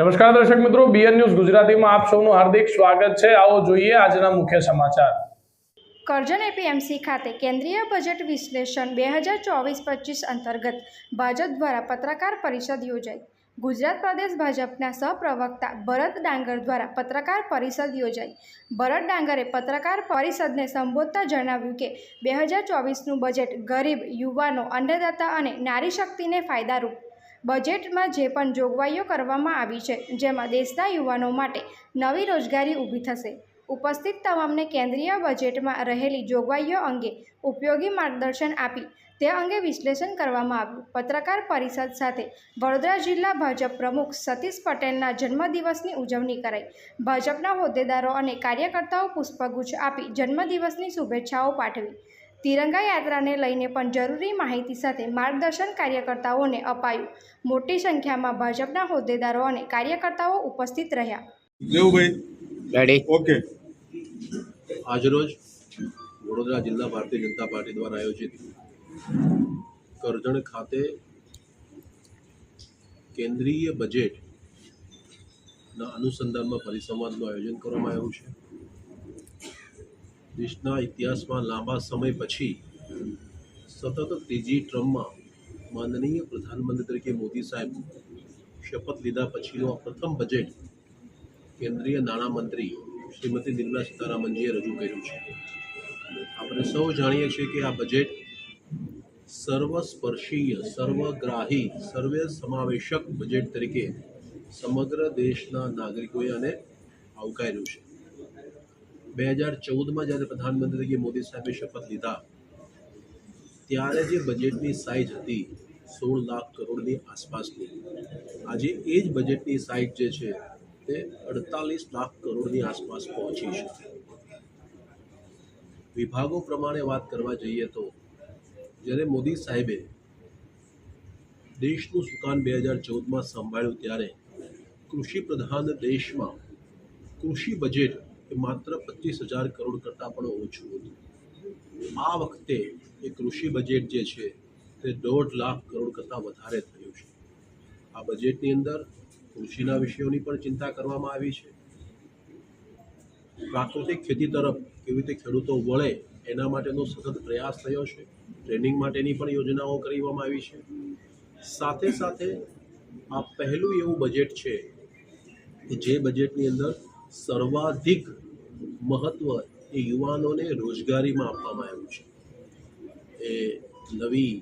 નમસ્કાર દર્શક મિત્રો બીએન ન્યૂઝ ગુજરાતીમાં આપ સૌનું હાર્દિક સ્વાગત છે. આવો જોઈએ આજના મુખ્ય સમાચાર. કરજણ એપીએમસી ખાતે કેન્દ્રીય બજેટ વિશ્લેષણ બે હજાર ચોવીસ પચીસ અંતર્ગત ભાજપ દ્વારા પત્રકાર પરિષદ યોજાઈ. ગુજરાત પ્રદેશ ભાજપના સહપ્રવક્તા ભરત ડાંગર દ્વારા પત્રકાર પરિષદ યોજાઈ. ભરત ડાંગરે પત્રકાર પરિષદને સંબોધતા જણાવ્યું કે, બે હજાર ચોવીસનું બજેટ ગરીબ, યુવાનો અન્નદાતા અને નારી શક્તિને ફાયદારૂપ બજેટમાં જે પણ જોગવાઈઓ કરવામાં આવી છે, જેમાં દેશના યુવાનો માટે નવી રોજગારી ઊભી થશે. ઉપસ્થિત તમામને કેન્દ્રીય બજેટમાં રહેલી જોગવાઈઓ અંગે ઉપયોગી માર્ગદર્શન આપી તે અંગે વિશ્લેષણ કરવામાં આવ્યું. પત્રકાર પરિષદ સાથે વડોદરા જિલ્લા ભાજપ પ્રમુખ સતીશ પટેલના જન્મદિવસની ઉજવણી કરાઈ. ભાજપના હોદ્દેદારો અને કાર્યકર્તાઓ પુષ્પગુચ્છ આપી જન્મદિવસની શુભેચ્છાઓ પાઠવી. તિરંગા યાત્રાને લઈને પણ જરૂરી માહિતી સાથે માર્ગદર્શન કાર્યકર્તાઓને અપાયું. મોટી સંખ્યામાં ભાજપના હોદ્દેદારો અને કાર્યકર્તાઓ ઉપસ્થિત રહ્યા. ઓકે આજરોજ વડોદરા જિલ્લા ભારતીય જનતા પાર્ટી દ્વારા આયોજિત કરજણ ખાતે કેન્દ્રીય બજેટના અનુસંધાનમાં પરિસંવાદનું આયોજન કરવામાં આવ્યું છે. દેશના ઇતિહાસમાં લાંબા સમય પછી સતત ત્રીજી ટ્રમમાં માનનીય પ્રધાનમંત્રી તરીકે મોદી સાહેબ શપથ લીધા પછીનું આ પ્રથમ બજેટ કેન્દ્રીય નાણામંત્રી શ્રીમતી નિર્મલા સીતારામનજીએ રજૂ કર્યું છે. આપણે સૌ જાણીએ છીએ કે આ બજેટ સર્વસ્પર્શીય, સર્વગ્રાહી સર્વે સમાવેશક બજેટ તરીકે સમગ્ર દેશના નાગરિકોએ આને આવકાર્યું છે. બે હજાર ચૌદમાં જ્યારે પ્રધાનમંત્રી તરીકે મોદી સાહેબે શપથ લીધા, ત્યારે જે બજેટની સાઇઝ હતી સોળ લાખ કરોડની આસપાસની, આજે એ જ બજેટની સાઇઝ જે છે તે અડતાલીસ લાખ કરોડની આસપાસ પહોંચી છે. વિભાગો પ્રમાણે વાત કરવા જઈએ તો, જ્યારે મોદી સાહેબે દેશનું સુકાન બે હજાર ચૌદમાં સંભાળ્યું ત્યારે કૃષિ પ્રધાન દેશમાં કૃષિ બજેટ એ માત્ર પચીસ હજાર કરોડ કરતાં પણ ઓછું હતું. આ વખતે એ કૃષિ બજેટ જે છે, તે દોઢ લાખ કરોડ કરતાં વધારે થયું છે. આ બજેટની અંદર કૃષિના વિષયોની પણ ચિંતા કરવામાં આવી છે. પ્રાકૃતિક ખેતી તરફ કેવી રીતે ખેડૂતો વળે, એના માટેનો સતત પ્રયાસ થયો છે. ટ્રેનિંગ માટેની પણ યોજનાઓ કરવામાં આવી છે. સાથે સાથે આ પહેલું એવું બજેટ છે, કે જે બજેટની અંદર સર્વાધિક મહત્ત્વ એ યુવાનોને રોજગારીમાં આપવામાં આવ્યું છે. એ નવી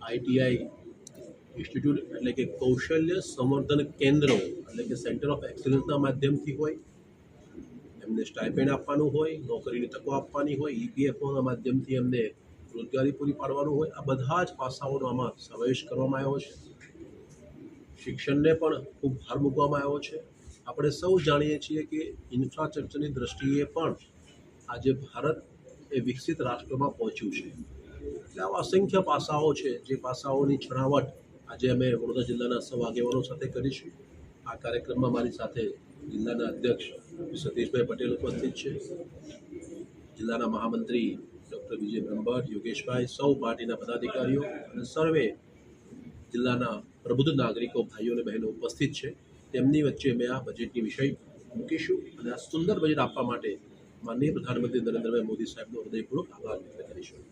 આઈટીઆઈ ઇન્સ્ટિટ્યૂટ એટલે કે કૌશલ્ય સંવર્ધન કેન્દ્રો એટલે કે સેન્ટર ઓફ એક્સલન્સના માધ્યમથી હોય, એમને સ્ટાઇપેન્ડ આપવાનું હોય, નોકરીની તકો આપવાની હોય, ઈપીએફઓના માધ્યમથી એમને રોજગારી પૂરી પાડવાનું હોય, આ બધા જ પાસાઓનો આમાં સમાવેશ કરવામાં આવ્યો છે. શિક્ષણને પણ ખૂબ ભાર મૂકવામાં આવ્યો છે. આપણે સૌ જાણીએ છીએ કે ઇન્ફ્રાસ્ટ્રક્ચરની દ્રષ્ટિએ પણ આજે ભારત એ વિકસિત રાષ્ટ્રમાં પહોંચ્યું છે. એટલે આવા અસંખ્ય પાસાઓ છે, જે પાસાઓની છણાવટ આજે અમે વડોદરા જિલ્લાના સૌ આગેવાનો સાથે કરીશું. આ કાર્યક્રમમાં મારી સાથે જિલ્લાના અધ્યક્ષ સતીશભાઈ પટેલ ઉપસ્થિત છે. જિલ્લાના મહામંત્રી ડૉક્ટર વિજય બ્રહ્મભટ્ટ, યોગેશભાઈ, સૌ પાર્ટીના પદાધિકારીઓ અને સર્વે જિલ્લાના પ્રબુદ્ધ નાગરિકો, ભાઈઓ અને બહેનો ઉપસ્થિત છે. તેમની વચ્ચે અમે આ બજેટની વિષય મૂકીશું અને આ સુંદર બજેટ આપવા માટે માનનીય પ્રધાનમંત્રી નરેન્દ્રભાઈ મોદી સાહેબનો હૃદયપૂર્વક આભાર વ્યક્ત કરીશું.